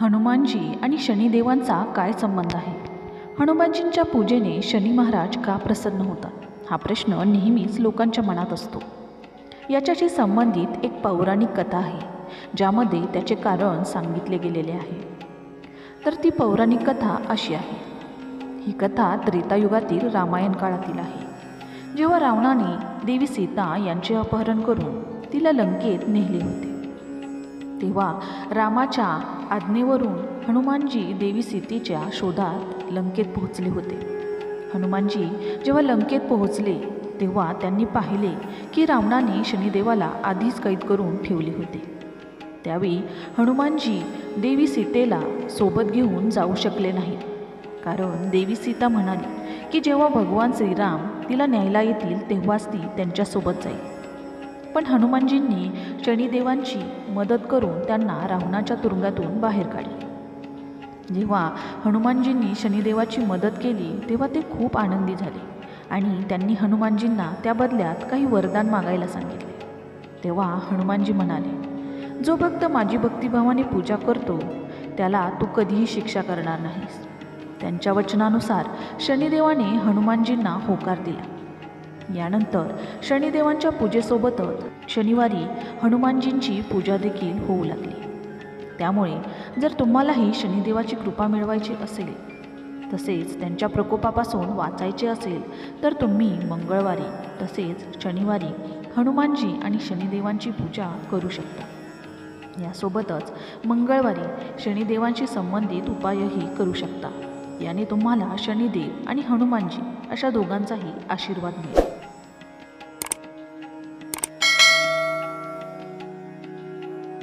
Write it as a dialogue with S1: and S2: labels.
S1: हनुमानजी आणि शनिदेवांचा काय संबंध आहे? हनुमानजींच्या पूजेने शनी महाराज का प्रसन्न होतात हा प्रश्न नेहमीच लोकांच्या मनात असतो. याच्याशी संबंधित एक पौराणिक कथा आहे ज्यामध्ये त्याचे कारण सांगितले गेलेले आहे. तर ती पौराणिक कथा अशी आहे. ही कथा त्रेतायुगातील रामायण काळातील आहे. जेव्हा रावणाने देवी सीता यांचे अपहरण करून तिला लंकेत नेले होते तेव्हा रामाच्या आज्ञेवरून हनुमानजी देवी सीतेच्या शोधात लंकेत पोहोचले होते. हनुमानजी जेव्हा लंकेत पोहोचले तेव्हा त्यांनी पाहिले की रावणाने शनिदेवाला आधीच कैद करून ठेवले होते. त्यावेळी हनुमानजी देवी सीतेला सोबत घेऊन जाऊ शकले नाही. कारण देवी सीता म्हणाली की जेव्हा भगवान श्रीराम तिला न्यायला येतील तेव्हाच ती त्यांच्यासोबत जाईल. पण हनुमानजींनी शनिदेवांची मदत करून त्यांना रावणाच्या तुरुंगातून बाहेर काढले. जेव्हा हनुमानजींनी शनिदेवाची मदत केली तेव्हा ते खूप आनंदी झाले आणि त्यांनी हनुमानजींना त्या बदल्यात काही वरदान मागायला सांगितले. तेव्हा हनुमानजी म्हणाले जो भक्त माझी भक्तिभावाने पूजा करतो त्याला तू कधीही शिक्षा करणार नाहीस. त्यांच्या वचनानुसार शनिदेवाने हनुमानजींना होकार दिला. यानंतर शनिदेवांच्या पूजेसोबतच शनिवारी हनुमानजींची पूजा देखील होऊ लागली. त्यामुळे जर तुम्हालाही शनिदेवाची कृपा मिळवायची असेल तसेच त्यांच्या प्रकोपापासून वाचायचे असेल तर तुम्ही मंगळवारी तसेच शनिवारी हनुमानजी आणि शनिदेवांची पूजा करू शकता. यासोबतच मंगळवारी शनिदेवांशी संबंधित उपायही करू शकता. याने तुम्हाला शनिदेव आणि हनुमानजी अशा दोघांचाही आशीर्वाद मिळेल.